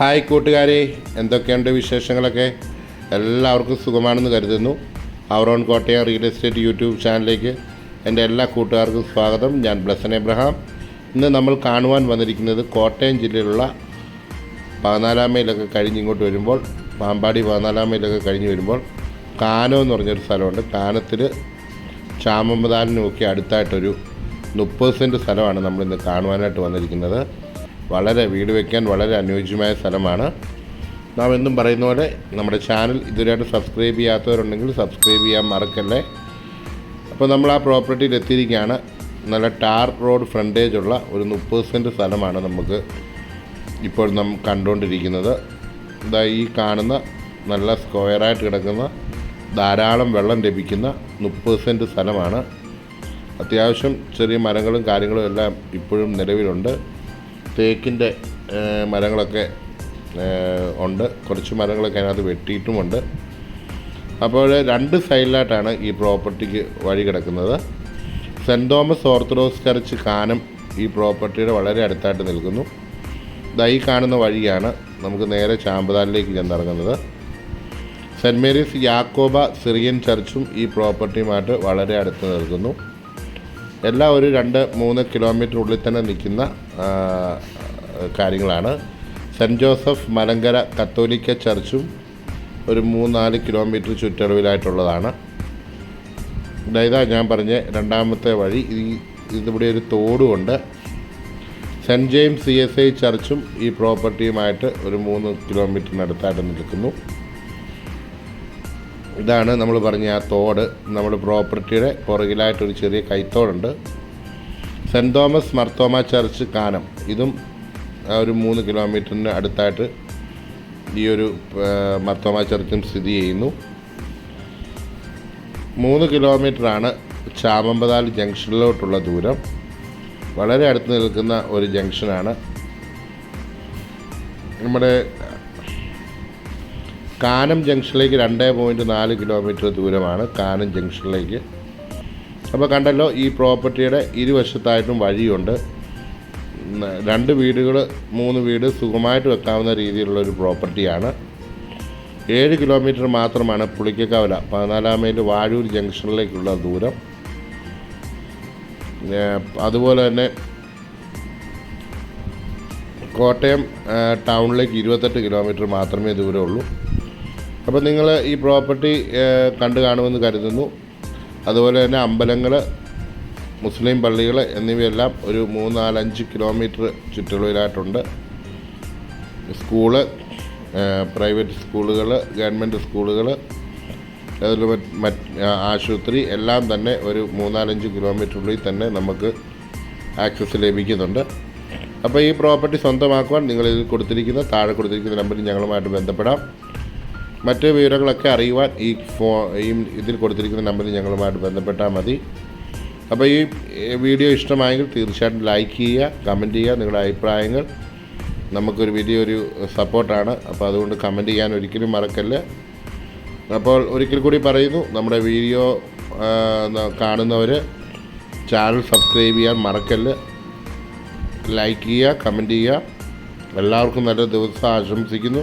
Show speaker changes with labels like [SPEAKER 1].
[SPEAKER 1] Hi കൂട്ടുകാരെ എന്തൊക്കെയുണ്ട് വിശേഷങ്ങളൊക്കെ? എല്ലാവർക്കും സുഖമാണെന്ന് കരുതുന്നു. അവറോൺ കോട്ടയം റിയൽ എസ്റ്റേറ്റ് യൂട്യൂബ് ചാനലിലേക്ക് എന്റെ എല്ലാ കൂട്ടുകാർക്കും സ്വാഗതം. ഞാൻ ബ്ലസൻ എബ്രഹാം. ഇന്ന് നമ്മൾ കാണുവാൻ വന്നിരിക്കുന്നത് കോട്ടയം ജില്ലയിലുള്ള പതിനാലാം മൈലൊക്കെ കഴിഞ്ഞ് ഇങ്ങോട്ട് വരുമ്പോൾ പാമ്പാടി പതിനാലാം മൈലൊക്കെ കഴിഞ്ഞ് വരുമ്പോൾ കാനോ എന്ന് പറഞ്ഞൊരു സ്ഥലമുണ്ട്. കാനത്തിൽ ചാമമ്പതാലിനുമൊക്കെ അടുത്തായിട്ടൊരു മുപ്പത് സെന്റ് സ്ഥലമാണ് നമ്മളിന്ന് കാണുവാനായിട്ട് വന്നിരിക്കുന്നത്. വളരെ വീട് വയ്ക്കാൻ വളരെ അനുയോജ്യമായ സ്ഥലമാണ്. നാം എന്നും പറയുന്ന പോലെ നമ്മുടെ ചാനൽ ഇതുവരെയായിട്ട് സബ്സ്ക്രൈബ് ചെയ്യാത്തവരുണ്ടെങ്കിൽ സബ്സ്ക്രൈബ് ചെയ്യാൻ മറക്കല്ലേ. അപ്പോൾ നമ്മൾ ആ പ്രോപ്പർട്ടിയിൽ എത്തിയിരിക്കുകയാണ്. നല്ല ടാർ റോഡ് ഫ്രണ്ടേജ് ഉള്ള ഒരു മുപ്പത് സെന്റ് സ്ഥലമാണ് നമുക്ക് ഇപ്പോൾ നാം കണ്ടുകൊണ്ടിരിക്കുന്നത്. ഇതാ ഈ കാണുന്ന നല്ല സ്ക്വയറായിട്ട് കിടക്കുന്ന ധാരാളം വെള്ളം ലഭിക്കുന്ന മുപ്പത് സെന്റ് സ്ഥലമാണ്. അത്യാവശ്യം ചെറിയ മരങ്ങളും കാര്യങ്ങളും എല്ലാം ഇപ്പോഴും നിലവിലുണ്ട്. തേക്കിന്റെ മരങ്ങളൊക്കെ ഉണ്ട്. കുറച്ച് മരങ്ങളൊക്കെ അതിനകത്ത് വെട്ടിയിട്ടുമുണ്ട്. അപ്പോൾ രണ്ട് സൈഡിലായിട്ടാണ് ഈ പ്രോപ്പർട്ടിക്ക് വഴി കിടക്കുന്നത്. Saint Thomas Orthodox church Kanam ഈ പ്രോപ്പർട്ടിയുടെ വളരെ അടുത്തായിട്ട് നിൽക്കുന്നു. ദാ ഈ കാണുന്ന വഴിയാണ് നമുക്ക് നേരെ ചാമ്പതാലിലേക്ക് ചെന്നിറങ്ങുന്നത്. സെന്റ് മേരീസ് യാക്കോബ സിറിയൻ ചർച്ചും ഈ പ്രോപ്പർട്ടിയുമായിട്ട് വളരെ അടുത്ത് നിൽക്കുന്നു. എല്ലാം ഒരു രണ്ട് മൂന്ന് കിലോമീറ്റർ ഉള്ളിൽ തന്നെ നിൽക്കുന്ന കാര്യങ്ങളാണ്. സെന്റ് ജോസഫ് മലങ്കര കത്തോലിക്ക ചർച്ചും ഒരു മൂന്നാൽ കിലോമീറ്റർ ചുറ്റളവിലായിട്ടുള്ളതാണ്. ഇതാ ഞാൻ പറഞ്ഞ രണ്ടാമത്തെ വഴി. ഈ ഇതിവിടെ ഒരു തോടുമുണ്ട് Saint James C S I ചർച്ചും ഈ പ്രോപ്പർട്ടിയുമായിട്ട് ഒരു മൂന്ന് കിലോമീറ്ററിനടുത്തായിട്ട് നിൽക്കുന്നു. ഇതാണ് നമ്മൾ പറഞ്ഞ ആ തോട്. നമ്മുടെ പ്രോപ്പർട്ടിയുടെ പുറകിലായിട്ടൊരു ചെറിയ കൈത്തോടുണ്ട്. Saint Thomas Marthoma church Kanam. ഇതും ഒരു മൂന്ന് കിലോമീറ്ററിന് അടുത്തായിട്ട് ഈ ഒരു മർത്തോമ ചർച്ചും സ്ഥിതി ചെയ്യുന്നു. മൂന്ന് കിലോമീറ്ററാണ് ചാമമ്പതാൽ ജംഗ്ഷനിലോട്ടുള്ള ദൂരം. വളരെ അടുത്ത് നിൽക്കുന്ന ഒരു ജംഗ്ഷനാണ്. നമ്മുടെ കാനം ജംഗ്ഷനിലേക്ക് രണ്ട് പോയിന്റ് നാല് കിലോമീറ്റർ ദൂരമാണ് കാനം ജംഗ്ഷനിലേക്ക്. അപ്പോൾ കണ്ടല്ലോ ഈ പ്രോപ്പർട്ടിയുടെ ഇരുവശത്തായിട്ടും വഴിയുണ്ട്. രണ്ട് വീടുകൾ മൂന്ന് വീട് സുഖമായിട്ട് വെക്കാവുന്ന രീതിയിലുള്ള ഒരു പ്രോപ്പർട്ടിയാണ്. ഏഴ് കിലോമീറ്റർ മാത്രമാണ് പുളിക്കക്കവല പതിനാലാം മൈൽ വാഴൂർ ജംഗ്ഷനിലേക്കുള്ള ദൂരം. അതുപോലെ തന്നെ കോട്ടയം ടൗണിലേക്ക് ഇരുപത്തെട്ട് കിലോമീറ്റർ മാത്രമേ ദൂരമുള്ളൂ. അപ്പോൾ നിങ്ങൾ ഈ പ്രോപ്പർട്ടി കണ്ടു കാണുമെന്ന് കരുതുന്നു. അതുപോലെ തന്നെ അമ്പലങ്ങൾ മുസ്ലിം പള്ളികൾ എന്നിവയെല്ലാം ഒരു മൂന്നാലഞ്ച് കിലോമീറ്റർ ചുറ്റളവിലായിട്ടുണ്ട്. സ്കൂൾ പ്രൈവറ്റ് സ്കൂളുകൾ ഗവൺമെന്റ് സ്കൂളുകൾ അതിൽ മറ്റ് ആശുപത്രി എല്ലാം തന്നെ ഒരു മൂന്നാലഞ്ച് കിലോമീറ്ററുള്ളിൽ തന്നെ നമുക്ക് ആക്സസ് ലഭിക്കുന്നുണ്ട്. അപ്പോൾ ഈ പ്രോപ്പർട്ടി സ്വന്തമാക്കുവാൻ നിങ്ങളിതിൽ കൊടുത്തിരിക്കുന്ന താഴെ കൊടുത്തിരിക്കുന്ന നമ്പറിൽ ഞങ്ങളുമായിട്ട് ബന്ധപ്പെടാം. മറ്റ് വിവരങ്ങളൊക്കെ അറിയുവാൻ ഈ ഫോ ഈ ഇതിൽ കൊടുത്തിരിക്കുന്ന നമ്പറിൽ ഞങ്ങളുമായിട്ട് ബന്ധപ്പെട്ടാൽ മതി. അപ്പോൾ ഈ വീഡിയോ ഇഷ്ടമായെങ്കിൽ തീർച്ചയായിട്ടും ലൈക്ക് ചെയ്യുക കമന്റ് ചെയ്യുക നിങ്ങളുടെ അഭിപ്രായങ്ങൾ. നമുക്കൊരു വലിയൊരു സപ്പോർട്ടാണ്. അപ്പോൾ അതുകൊണ്ട് കമന്റ് ചെയ്യാൻ ഒരിക്കലും മറക്കല്ല്. അപ്പോൾ ഒരിക്കൽ കൂടി പറയുന്നു നമ്മുടെ വീഡിയോ കാണുന്നവർ ചാനൽ സബ്സ്ക്രൈബ് ചെയ്യാൻ മറക്കല്ല. ലൈക്ക് ചെയ്യുക കമന്റ് ചെയ്യുക. എല്ലാവർക്കും നല്ല ദിവസം ആശംസിക്കുന്നു.